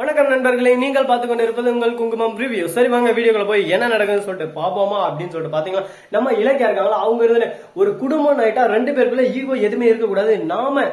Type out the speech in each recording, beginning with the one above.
வணக்கம் நண்பர்களை நீங்கள் பார்த்து கொண்டு இருப்பது உங்கள் குங்குமம் ரிவ்யூ சரி வாங்க வீடியோக்குள்ள போய் என்ன நடக்குதுன்னு சொல்லிட்டு பாப்போமா அப்படின்னு சொல்லிட்டு பாத்தீங்கன்னா நம்ம இலக்கியா இருக்காங்களா அவங்க இருந்து ஒரு குடும்பம் ஆயிட்டா ரெண்டு பேருக்குள்ள ஈகோ எதுவுமே இருக்கக்கூடாது. நாம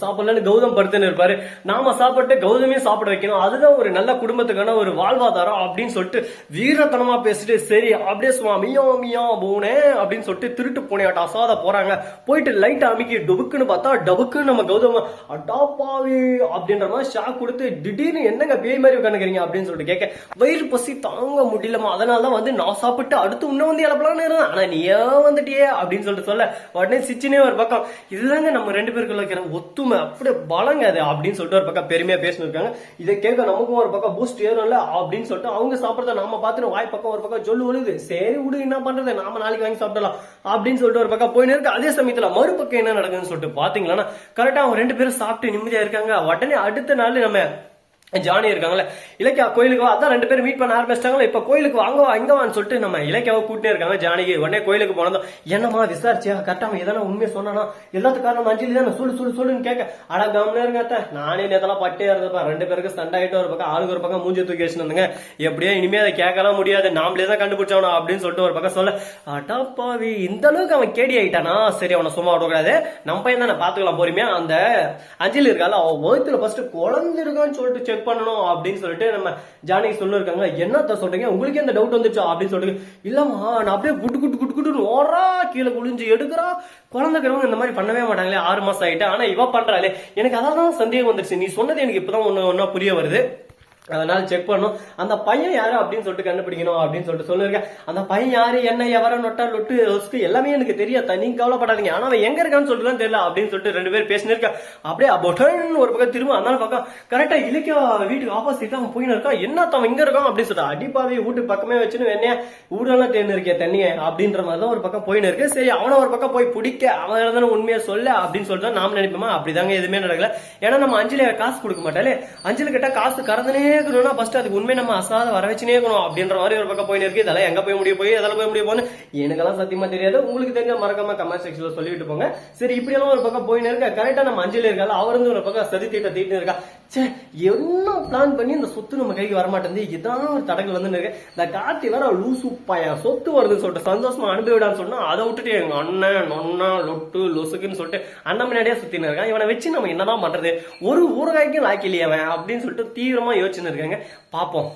சாப்பிடலன்னு கௌதம் படுத்துன்னு இருப்பாரு. நாம சாப்பிட்டு கௌதமே சாப்பிட வைக்கணும். அதுதான் ஒரு நல்ல குடும்பத்துக்கான ஒரு வாழ்வாதாரம் அப்படின்னு சொல்லிட்டு வீரத்தனமா பேசிட்டு சரி அப்படியே சும்மா மியா மியா போனே அப்படின்னு சொல்லிட்டு திருட்டு போனேன் அசாத போறாங்க. போயிட்டு லைட் அமைக்கி டொபுக்குன்னு பார்த்தா டபுக்குன்னு நம்ம கௌதம் அடாப்பாவி அப்படின்ற மாதிரி ஷாக் கொடுத்து திடீர்னு என்னங்க பேய் மாதிரி உட்காந்துக்கிறீங்க அப்படின்னு சொல்லிட்டு கேட்க வயிறு பசி தாங்க முடியலமா அதனால தான் வந்து நான் சாப்பிட்டு அடுத்து இன்னும் வந்து இழப்பலாம்னு இருந்தேன். ஆனா நீ ஏன் வந்துட்டியே அப்படின்னு சொல்லிட்டு சொல்ல உடனே சிச்சினே ஒரு பக்கம். இதுதாங்க நம்ம ரெண்டு பேருக்குள்ள ஒத்து ஒத்துமை அப்படியே பலங்க அது அப்படின்னு சொல்லிட்டு ஒரு பக்கம் பெருமையா பேசினு இதை கேட்க நமக்கும் ஒரு பக்கம் பூஸ்ட் ஏறும்ல அப்படின்னு சொல்லிட்டு அவங்க சாப்பிடறத நாம பார்த்துட்டு வாய் பக்கம் ஒரு பக்கம் சொல்லு ஒழுது சரி விடு என்ன பண்றது? நாம நாளைக்கு வாங்கி சாப்பிடலாம் அப்படின்னு சொல்லிட்டு ஒரு பக்கம் போயின்னு இருக்கு. அதே சமயத்துல மறுபக்கம் என்ன நடக்குதுன்னு சொல்லிட்டு பாத்தீங்களா கரெக்டா அவங்க ரெண்டு பேரும் சாப்பிட்டு நிம்மதியா இருக்காங்க. உடனே அடுத்த நாள் நம்ம ஜானி இருக்காங்கல்ல இலக்கியா கோயிலுக்கு வா அதான் ரெண்டு பேரும் மீட் பண்ண ஆரம்பிச்சிட்டாங்களா இப்ப கோயிலுக்கு வாங்க வா இங்க வான்னு சொல்லிட்டு நம்ம இலக்கியாவை கூட்டே இருக்காங்க ஜானிக்கு உடனே கோயிலுக்கு போனதும் என்னம்மா விசாரிச்சியா? கரெக்டா அவன் எதனா உண்மையை சொன்னானா? எல்லாத்துக்கு காரணம் அஞ்சலி தானே? சொல்லு சொல்லு சொல்லுன்னு கேட்க அட கவனம் இருங்க நானே நேத்தெல்லாம் பட்டே இருந்தப்ப ரெண்டு பேருக்கு சண்டை ஒரு பக்கம் ஆளுக்கு ஒரு பக்கம் மூஞ்சி தூக்கி வச்சுருந்துங்க எப்படியோ இனிமே அதை கேட்கலாம் முடியாது. நாமளே தான் கண்டுபிடிச்சவனா அப்படின்னு சொல்லிட்டு ஒரு பக்கம் சொல்ல அடாப்பாவி இந்த அளவுக்கு அவன் கேடி ஆயிட்டானா? சரி அவனை சும்மா விடக்கூடாது. நம்ம பையன் தானே பாத்துக்கலாம் பொறுமையா. அந்த அஞ்சலி இருக்கால அவன் வயிற்றுல ஃபர்ஸ்ட் குழந்தை இருக்கான்னு சொல்லிட்டு செக் பண்ணணும் அப்படின்னு சொல்லிட்டு நம்ம ஜானகி சொல்லிருக்காங்க. என்னத்த சொல்றீங்க? உங்களுக்கு எந்த டவுட் வந்துச்சா அப்படின்னு சொல்லிட்டு இல்லம்மா நான் அப்படியே குட்டு குட்டு குட்டு குட்டு ஓடுறா கீழே குளிஞ்சு எடுக்கிறா. குழந்தைக்கிறவங்க இந்த மாதிரி பண்ணவே மாட்டாங்களே ஆறு மாசம் ஆயிட்டு. ஆனா இவ பண்றாளே. எனக்கு அதான் சந்தேகம் வந்துருச்சு. நீ சொன்னது எனக்கு இப்பதான் ஒன்னு ஒன்னா புரிய வருது. அதனால செக் பண்ணும் அந்த பையன் யாரு அப்படின்னு சொல்லிட்டு கண்டுபிடிக்கணும் அப்படின்னு சொல்லிட்டு சொல்லிருக்கேன் அந்த பையன் யாரு என்ன எவர நொட்டா லொட்டு லொஸ்க்கு எல்லாமே எனக்கு தெரியாத? நீங்க கவலைப்படாதீங்க. ஆனா அவன் எங்க இருக்கான்னு சொல்லிட்டு தான் தெரியல அப்படின்னு சொல்லிட்டு ரெண்டு பேரும் பேசினிருக்கேன் அப்படியே பொட்டன் ஒரு பக்கம் திரும்ப அந்த பக்கம் கரெக்டா இலக்கிய வீட்டுக்கு ஆப்போசிட் அவன் போயின்னு இருக்கான். என்ன அவன் இங்க இருக்கான்? அப்படின்னு சொல்லிட்டு அடிப்பாவி வீட்டு பக்கமே வச்சுன்னு என்ன ஊரெல்லாம் தேர்ந்து இருக்கே தண்ணிய அப்படின்ற மாதிரி தான் ஒரு பக்கம் போயின்னு இருக்கு. சரி அவனை ஒரு பக்கம் போய் பிடிக்க அவன் இருந்தாலும் உண்மையை சொல்ல அப்படின்னு சொல்லிட்டு நாம நினைப்போமா? அப்படிதாங்க எதுவுமே நடக்கல. ஏன்னா நம்ம அஞ்சலி காசு கொடுக்க மாட்டாலே அஞ்சலி கிட்ட காசு கறந்துனே இருக்கணும்னா ஃபர்ஸ்ட் அதுக்கு உண்மை நம்ம அசாத வர வச்சுனே இருக்கணும் அப்படின்ற மாதிரி ஒரு பக்கம் போயின்னு இருக்கு. இதெல்லாம் எங்க போய் முடிய போய் அதெல்லாம் போய் முடிய போன்னு எனக்கெல்லாம் சத்தியமா தெரியாது. உங்களுக்கு தெரிஞ்ச மறக்காம கமெண்ட் செக்ஷன்ல சொல்லிட்டு போங்க. சரி இப்படி எல்லாம் ஒரு பக்கம் போயின்னு இருக்க. கரெக்டா நம்ம அஞ்சலி இருக்கால அவர் வந்து ஒரு பக்கம் சதி தீட்ட தீட்டு இருக்கா. சே என்ன பிளான் பண்ணி இந்த சொத்து நம்ம கைக்கு வரமாட்டேங்குது? இதான் ஒரு தடங்கள் வந்து இருக்கு. இந்த கார்த்தி வேற லூசு பையன் சொத்து வருதுன்னு சொல்லிட்டு சந்தோஷமா அனுபவிடான்னு சொன்னா அதை விட்டுட்டு எங்க அண்ணன் நொன்னா லொட்டு லொசுக்குன்னு சொல்லிட்டு அண்ணன் முன்னாடியே சுத்தின்னு இருக்கான். இவனை வச்சு நம்ம என்னதான் பண்றது? ஒரு ஊறுகாய்க்கும் லாக்கி அவன் அப்படின்னு சொல்லிட்டு தீவிரமா யோசிச்சு இருக்காங்க. பார்ப்போம்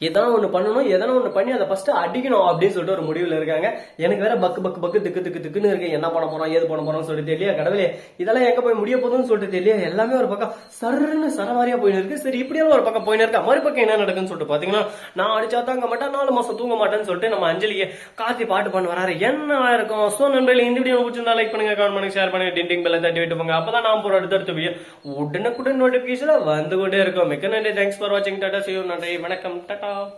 எதனா ஒன்று பண்ணணும் எதனா ஒன்று பண்ணி அதை ஃபஸ்ட்டு அடிக்கணும் அப்படின்னு சொல்லிட்டு ஒரு முடிவில் இருக்காங்க. எனக்கு வேற பக்கு பக்கு பக்கு திக்கு திக்கு திக்குன்னு இருக்கு. என்ன பண்ண போறோம் ஏது பண்ண போறோம்னு சொல்லிட்டு தெரியல கடவுளே. இதெல்லாம் எங்க போய் முடிய போகுதுன்னு சொல்லிட்டு தெரியல எல்லாமே ஒரு பக்கம் சருன்னு சரமாரியா போயின்னு இருக்கு. சரி இப்படியே ஒரு பக்கம் போயின்னு இருக்கா? மறுபக்கம் என்ன நடக்குன்னு சொல்லிட்டு பாத்தீங்கன்னா நான் அடிச்சா தாங்க மாட்டேன் நாலு மாசம் தூங்க மாட்டேன்னு சொல்லிட்டு நம்ம அஞ்சலியை காத்தி பாட்டு பண்ண வராரு. என்ன இருக்கும் ஸோ நண்பர்கள் இந்த வீடியோ பிடிச்சிருந்தா லைக் பண்ணுங்க கமெண்ட் பண்ணுங்க ஷேர் பண்ணுங்க டிண்டிங் பெல்ல தட்டி விட்டு போங்க. அப்பதான் நான் போற அடுத்தடுத்த வீடியோ உடனுக்குடன் நோட்டிபிகேஷன் வந்து கொண்டே இருக்கும். மிக்க நன்றி. தேங்க்ஸ் ஃபார் வாட்சிங் டாடா சியூ நன்றி. வணக்கம். டாடா photo